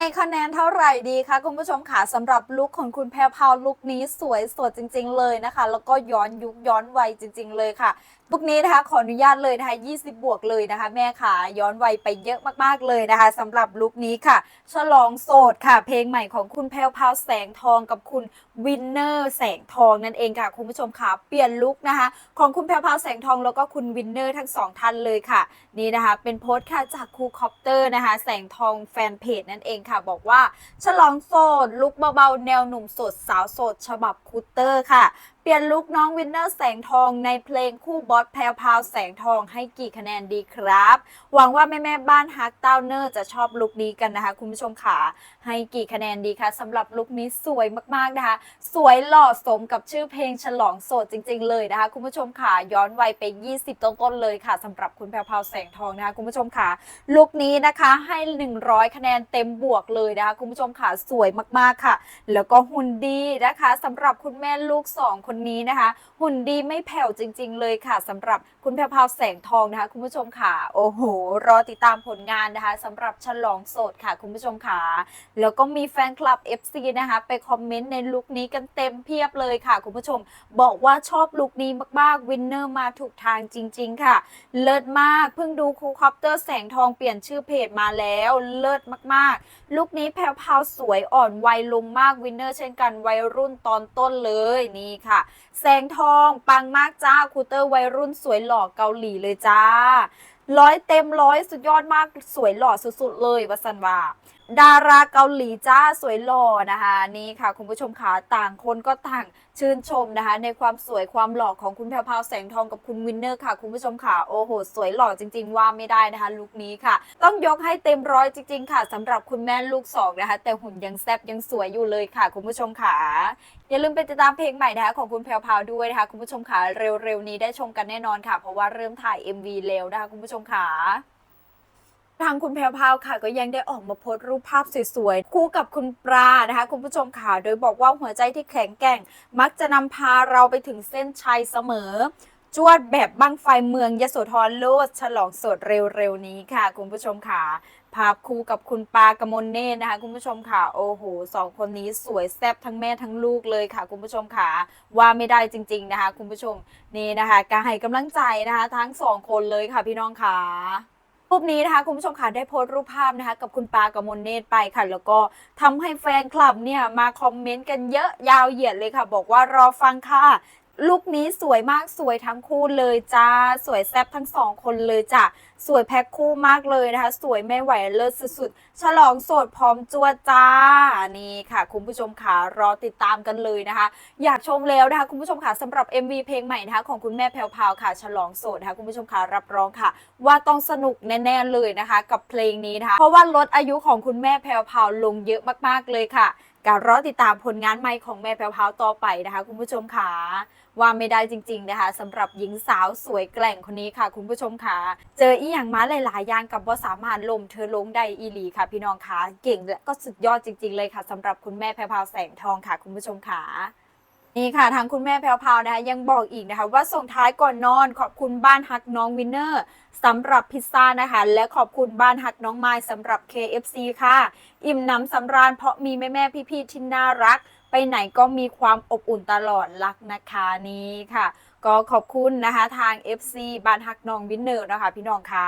ให้คะแนนเท่าไหร่ดีคะคุณผู้ชมค่ะสำหรับลุคของคุณแพรวพาวลุคนี้สวยสดจริง ๆ เลยนะคะ แล้วก็ย้อนยุคย้อนวัยจริง ๆ เลยค่ะลุคนี้นะคะขออนุญาตเลยนะคะ 20 บวกเลยนะคะ แม่ค่ะย้อนวัยไปเยอะมากๆเลยนะคะสำหรับลุคนี้ค่ะ ฉลองโสดค่ะ เพลงใหม่ของคุณแพรวพาวแสงทองกับคุณวินเนอร์แสงทองนั่นเองค่ะคุณผู้ชมค่ะเปลี่ยนลุคนะคะ ของคุณแพรวพาวแสงทองแล้วก็คุณวินเนอร์ทั้งสองท่านเลยค่ะ นี่นะคะ เป็นโพสต์ค่ะจากครูคอปเตอร์นะคะ แสงทองแฟนเพจนั่นเองค่ะ บอกว่า ฉลองโสดลุกเบาๆ แนวหนุ่มโสดสาวโสดฉบับคูเตอร์ค่ะ ปลี่ยนลุกน้องวินเนอร์แสงทองในเพลงคู่บอสแพรวพาวแสงทองให้กี่คะแนนดีครับ หวังว่าแม่ๆบ้านฮักเต้าเนอร์จะชอบลุคนี้กันนะคะ คุณผู้ชมค่ะให้กี่คะแนนดีคะสำหรับลุคนี้สวยมากๆนะคะ สวยหล่อสมกับชื่อเพลงฉลองโสดจริง ๆ เลยนะคะ คุณผู้ชมค่ะย้อนวัยไป 20 ต้นๆเลยค่ะสำหรับคุณแพรวพาวแสงทองนะคะคุณผู้ชมค่ะลุคนี้นะคะให้ 100 คะแนนเต็มบวกเลยนะคะคุณผู้ชมค่ะสวยมากๆค่ะ แล้วก็หุ่นดีนะคะสำหรับคุณแม่ลูกสองคนนี้นะคะ หุ่นดีไม่แผ่วจริง ๆ เลยค่ะสำหรับคุณแพรวพาวแสงทองนะคะ คุณผู้ชมค่ะ โอ้โห รอติดตามผลงานนะคะสำหรับฉลองโสดค่ะ คุณผู้ชมค่ะแล้วก็มีแฟนคลับ FC นะคะ ไปคอมเมนต์ในลุคนี้กันเต็มเพียบเลยค่ะ คุณผู้ชมบอกว่าชอบลุคนี้มากๆวินเนอร์มาถูกทางจริง ๆ ค่ะ เลิศมากเพิ่งดูคูคอปเตอร์แสงทองเปลี่ยนชื่อเพจมาแล้วเลิศมากๆ ลุคนี้แพรพาวสวยอ่อนวัยลงมากวินเนอร์เช่นกันวัยรุ่นตอนต้นเลยนี่ค่ะแสงทองปังมากจ้าคูเตอร์วัยรุ่นสวยหล่อเกาหลีเลยจ้าร้อยเต็มร้อยสุดยอดมากสวยหล่อสุดๆเลยวัสันว่า ดาราเกาหลีจ้าสวยหล่อนะคะนี่ค่ะ คุณผู้ชมขาต่างคนก็ต่างชื่นชมนะคะ ในความสวยความหล่อของคุณแพรวพาวแสงทองกับคุณวินเนอร์ค่ะ คุณผู้ชมค่ะโอ้โห สวยหล่อจริง ๆ ว่าไม่ได้นะคะลุคนี้ค่ะ ต้องยกให้เต็มร้อยจริง ๆ ค่ะสำหรับคุณแม่ลูกสองนะคะ แต่หุ่นยังแซ่บยังสวยอยู่เลยค่ะ คุณผู้ชมค่ะอย่าลืมไปติดตามเพลงใหม่นะคะของคุณแพรวพาวด้วยนะคะคุณผู้ชมค่ะเร็วๆนี้ได้ชมกันแน่นอนค่ะ เพราะว่าเริ่มถ่าย MV แล้วนะคะคุณผู้ชมค่ะ ทางคุณแพรวพาวค่ะก็ยังได้ออกมาโพสต์รูปภาพสวยๆ คู่กับคุณปลานะคะ คุณผู้ชมค่ะ โดยบอกว่าหัวใจที่แข็งแกร่ง มักจะนำพาเราไปถึงเส้นชัยเสมอ จวดแบบบังไฟเมืองยโสธรโลดฉลองสดเร็วๆ นี้ค่ะ คุณผู้ชมค่ะ ภาพคู่กับคุณปากมลเนตรนะคะ คุณผู้ชมค่ะ โอ้โหสองคนนี้สวยแซ่บทั้งแม่ทั้งลูกเลยค่ะ คุณผู้ชมค่ะ ว่าไม่ได้จริง ๆนะคะ คุณผู้ชมนี่นะคะการให้กำลังใจนะคะ ทั้งสองคนเลยค่ะพี่น้องค่ะ รูปนี้นะคะคุณผู้ชมค่ะได้โพสต์รูปภาพนะคะ กับคุณปากมลเนตรไปค่ะ แล้วก็ทำให้แฟนคลับเนี่ยมาคอมเมนต์กันเยอะยาวเหยียดเลยค่ะ บอกว่ารอฟังค่ะ ลุคนี้สวยมากสวยทั้งคู่เลยจ้า สวยแซ่บทั้งสองคนเลยจ้ะสวยแพ็คคู่มากเลยนะคะ สวยไม่ไหวเลิศสุดๆ ฉลองโสดพร้อมจวจ้า นี่ค่ะ คุณผู้ชมค่ะรอติดตามกันเลยนะคะ อยากชมแล้วนะคะ คุณผู้ชมค่ะสำหรับ MV เพลงใหม่นะคะของคุณแม่แพรวพาวค่ะ ฉลองโสดนะคะคุณผู้ชมค่ะรับรองค่ะ ว่าต้องสนุกแน่ๆเลยนะคะ กับเพลงนี้นะคะ เพราะว่าลดอายุของคุณแม่แพรวพาวลงเยอะมากๆเลยค่ะ การรอติดตามผลงานใหม่ของแม่แพรวพาวต่อไปนะคะคุณผู้ชมค่ะว่าไม่ได้จริง ๆ นะคะสำหรับหญิงสาวสวยแกร่งคนนี้ค่ะ คุณผู้ชมค่ะเจออีอย่างมาหลายๆอย่างกับว่าสามารถลมเธอลงได้อีหลีค่ะ พี่น้องค่ะเก่งและก็สุดยอดจริง ๆ เลยค่ะสำหรับคุณแม่แพรวพาวแสงทองค่ะ คุณผู้ชมค่ะนี่ค่ะทางคุณแม่แพรวพาวนะคะยังบอกอีกนะคะ ว่าส่งท้ายก่อนนอนขอบคุณบ้านฮักน้องวินเนอร์สำหรับพิซซ่านะคะ และขอบคุณบ้านฮักน้องไม้สำหรับ KFC ค่ะ อิ่มหนำสำราญเพราะมีแม่แม่ๆพี่ๆที่น่ารัก ไปไหนก็มีความอบอุ่นตลอดรักนะคะนี่ค่ะ ก็ขอบคุณนะคะทาง FC บ้านฮักน้องวินเนอร์นะคะ พี่น้องคะ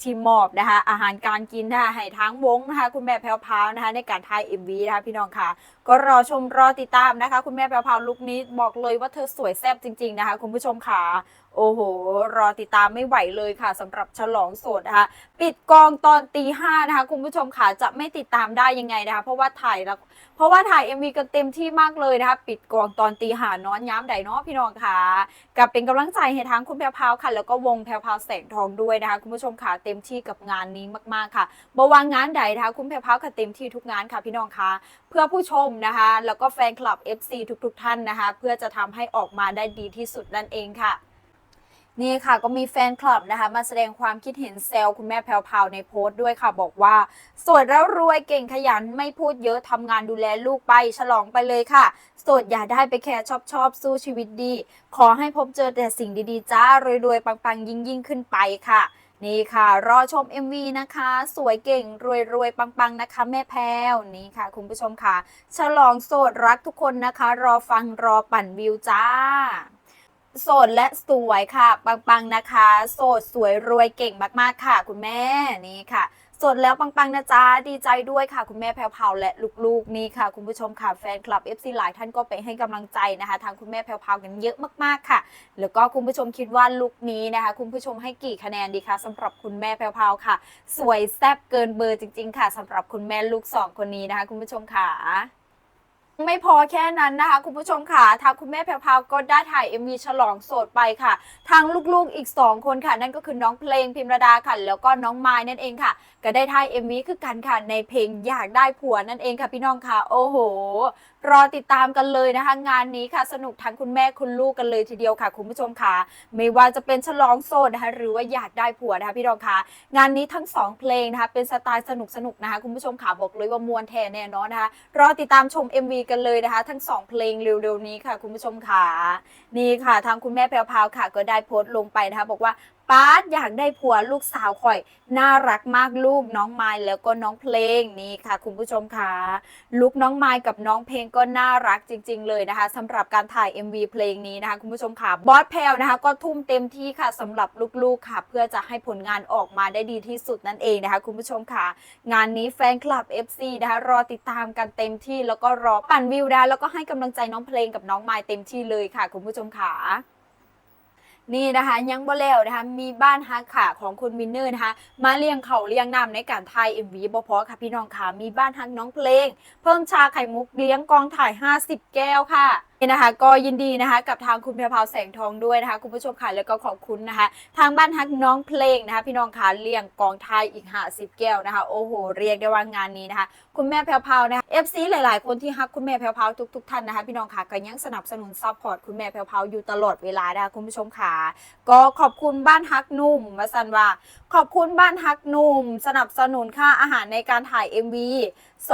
ที่มอบนะคะ อาหารการกินนะคะให้ทั้งวงนะคะคุณแม่แพรวพาวนะคะ ในการถ่าย MV นะคะพี่น้องคะก็รอชมรอติดตามนะคะ คุณแม่แพรวพาวลุคนี้บอกเลยว่าเธอสวยแซ่บจริง ๆนะคะ คุณผู้ชมค่ะ โอ้โห รอติดตามไม่ไหวเลยค่ะสำหรับฉลองโสดนะคะปิดกองตอนตีห้านะคะ คุณผู้ชมค่ะจะไม่ติดตามได้ยังไงนะคะ เพราะว่าถ่ายแล้วเพราะว่าถ่าย MV กันเต็มที่มากเลยนะคะ ปิดกองตอนตีหานอนย้ำใดเนาะพี่น้องค่ะกับเป็นกำลังใจให้ทั้งคุณแพรพาวค่ะ แล้วก็วงแพรพาวแสงทองด้วยนะคะ คุณผู้ชมค่ะเต็มที่กับงานนี้มากๆค่ะบวางงานใดนะคะคุณแพรพาวค่ะเต็มที่ทุกงานค่ะพี่น้องค่ะเพื่อผู้ชมนะคะ แล้วก็แฟนคลับ FC ทุก ๆ ท่านนะคะ เพื่อจะทำให้ออกมาได้ดีที่สุดนั่นเองค่ะ นี่ค่ะก็มีแฟนคลับนะคะ มาแสดงความคิดเห็นเซลคุณแม่แพรวพราวในโพสต์ด้วยค่ะ บอกว่า สวยแล้วรวยเก่งขยันไม่พูดเยอะทำงานดูแลลูกไป ฉลองไปเลยค่ะโสดอย่าได้ไปแค่ชอบชอบสู้ชีวิตดี ขอให้พบเจอแต่สิ่งดีๆ จ้ารวยๆ ปังๆ ยิ่งยิ่งๆขึ้นไปค่ะ นี่ค่ะ รอชม MV นะคะ สวยเก่ง รวยรวยปังปังนะคะ แม่แพรวนี่ค่ะ คุณผู้ชมค่ะ ฉลองโสดรักทุกคนนะคะ รอฟังรอปั่นวิวจ้า โสดและสวยค่ะ ปังๆนะคะ โสดสวยรวยเก่งมากๆค่ะ คุณแม่นี่ค่ะโสดแล้วปังๆนะจ๊ะดีใจด้วยค่ะ คุณแม่แพรวพราและลูกๆนี่ค่ะ คุณผู้ชมค่ะแฟนคลับ FC หลายท่านก็ไปให้กำลังใจนะคะ ทางคุณแม่แพรวพรากันเยอะมากๆค่ะ แล้วก็คุณผู้ชมคิดว่าลุคนี้นะคะ คุณผู้ชมให้กี่คะแนนดีคะสำหรับคุณแม่แพรวพราค่ะ สวยแซ่บเกินเบอร์จริง ๆ ค่ะสำหรับคุณแม่ลูกสองคนนี้นะคะ คุณผู้ชมค่ะ ไม่พอแค่นั้นนะคะ คุณผู้ชมค่ะทางคุณแม่แพรพาวก็ได้ถ่าย MV ฉลองโสดไปค่ะทางลูกๆอีก 2 คนค่ะ นั่นก็คือน้องเพลงพิมรดาค่ะ แล้วก็น้องไม้นั่นเองค่ะ ก็ได้ถ่าย MV คือกันค่ะในเพลงอยากได้ผัวนั่นเองค่ะพี่น้องค่ะ โอ้โห รอติดตามกันเลยนะคะ งานนี้ค่ะสนุกทั้งคุณแม่คุณลูกกันเลยทีเดียวค่ะ คุณผู้ชมค่ะ ไม่ว่าจะเป็นฉลองโสดนะคะหรือว่าอยากได้ผัวนะคะพี่น้องค่ะงานนี้ทั้งสองเพลงนะคะเป็นสไตล์สนุกสนุกๆนะคะคุณผู้ชมค่ะบอกเลยว่ามวลแทนแน่นอนนะคะรอติดตามชม MV กันเลยนะคะ ทั้งสองเพลงเร็วๆนี้ค่ะ คุณผู้ชมค่ะนี่ค่ะ ทางคุณแม่แพรวพาวค่ะ ก็ได้โพสต์ลงไปนะคะ บอกว่าป้าดอยากได้ผัวลูกสาวข่อย น่ารักมากลูกน้องไม้แล้วก็น้องเพลงนี่ค่ะ คุณผู้ชมค่ะลูกน้องไม้กับน้องเพลงก็น่ารักจริง ๆ เลยนะคะสำหรับการถ่าย MV เพลงนี้นะคะ คุณผู้ชมค่ะบอสแพลนะคะ ก็ทุ่มเต็มที่ค่ะสำหรับลูกๆค่ะ เพื่อจะให้ผลงานออกมาได้ดีที่สุดนั่นเองนะคะ คุณผู้ชมค่ะ งานนี้แฟนคลับ FC นะคะรอติดตามกันเต็มที่แล้วก็รอปั่นวิวนะแล้วก็ให้กำลังใจน้องเพลงกับน้องไม้เต็มที่เลยค่ะ คุณผู้ชมค่ะ นี่นะคะยังบ่แล้วนะคะมีบ้านฮักขาของคุณวินเนอร์นะคะมาเลี้ยงเขาเลี้ยงน้ำในการถ่าย MV บ่พอค่ะพี่น้องค่ะมีบ้านฮักน้องเพลง เพิ่มชาไข่มุกเลี้ยงกองถ่าย 50 แก้วค่ะ นี่นะคะก็ยินดีนะคะกับทางคุณแพรพาวแสงทองด้วยนะคะคุณผู้ชมค่ะแล้วก็ขอบคุณนะคะ ทางบ้านฮักน้องเพลงนะคะพี่น้องค่ะเลี้ยงกองถ่ายอีก50แก้วนะคะโอ้โหเรียกได้ว่างานนี้นะคะ คุณแม่แพรวพาวนะคะ FC หลาย ๆ คนที่ฮักคุณแม่แพรวพาวทุก ๆ ท่านนะคะพี่น้องค่ะก็ยังสนับสนุนซัพพอร์ตคุณแม่แพรวพาวอยู่ตลอดเวลานะคะคุณผู้ชมค่ะก็ขอบคุณบ้านฮักนุ่มมาสันว่า ขอบคุณบ้านฮักนุ่ม สนับสนุนค่าอาหารในการถ่าย MV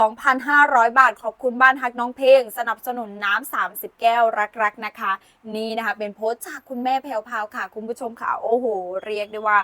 2,500 บาท ขอบคุณบ้านฮักน้องเพลง สนับสนุนน้ำ30แก้วรักๆนะคะ นี่นะคะ เป็นโพสต์จากคุณแม่แพรวพราวค่ะ คุณผู้ชมค่ะ โอ้โห เรียกได้ว่า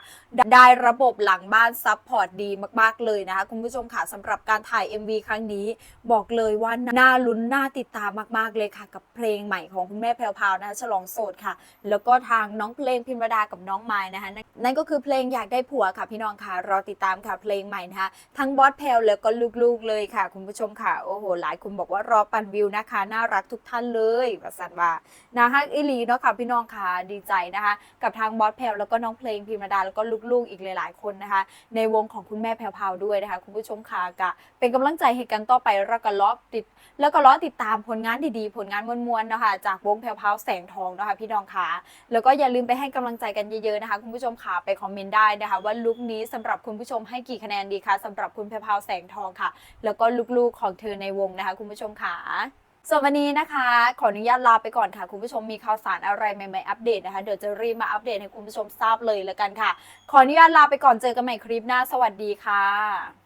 ได้ระบบหลังบ้านซัพพอร์ตดีมากๆเลยนะคะ คุณผู้ชมค่ะสำหรับการถ่าย MV ครั้งนี้บอกเลยว่าน่าลุ้นน่าติดตามมากๆเลยค่ะ กับเพลงใหม่ของคุณแม่แพรวพราวนะคะฉลองโสดค่ะ แล้วก็ทางน้องเพลงพิมรดากับน้องไม้นะคะ นั่นก็คือเพลงอยากได้ผัวค่ะพี่น้องค่ะรอติดตามค่ะเพลงใหม่นะคะทั้งบอสแพลวแล้วก็ลูกๆเลยค่ะ คุณผู้ชมค่ะโอ้โห หลายคนบอกว่ารอปั่นวิวนะคะ น่ารักทุกท่านเลยประสันว่านะฮักอิลีเนาะค่ะพี่น้องค่ะดีใจนะคะ กับทางบอสแพลวแล้วก็น้องเพลงพิมรดาแล้วก็ลูกๆอีกหลาย ๆ คนนะคะ ในวงของคุณแม่แพรวพาวด้วยนะคะ คุณผู้ชมค่ะกะเป็นกำลังใจให้กันต่อไปแล้วก็ล้อติด แล้วก็ล้อติดตามผลงานดีๆ ผลงานมวลๆนะคะจากวงแพรวพาวแสงทองนะคะพี่น้องค่ะแล้วก็อย่าลืมไปให้กำลังใจกันเยอะๆนะคะ คุณผู้ชมค่ะไปคอมเมนต์ได้นะคะ ว่าลุคนี้สำหรับคุณผู้ชมให้กี่คะแนนดีคะสำหรับคุณแพรวพาวแสงทองค่ะ แล้วก็ลูกๆของเธอในวงนะคะ คุณผู้ชมค่ะ ส่วนวันนี้นะคะ ขออนุญาตลาไปก่อนค่ะ คุณผู้ชมมีข่าวสารอะไรใหม่ๆอัปเดตนะคะ เดี๋ยวจะรีบมาอัปเดตให้คุณผู้ชมทราบเลยแล้วกันค่ะ ขออนุญาตลาไปก่อนเจอกันใหม่คลิปหน้า สวัสดีค่ะ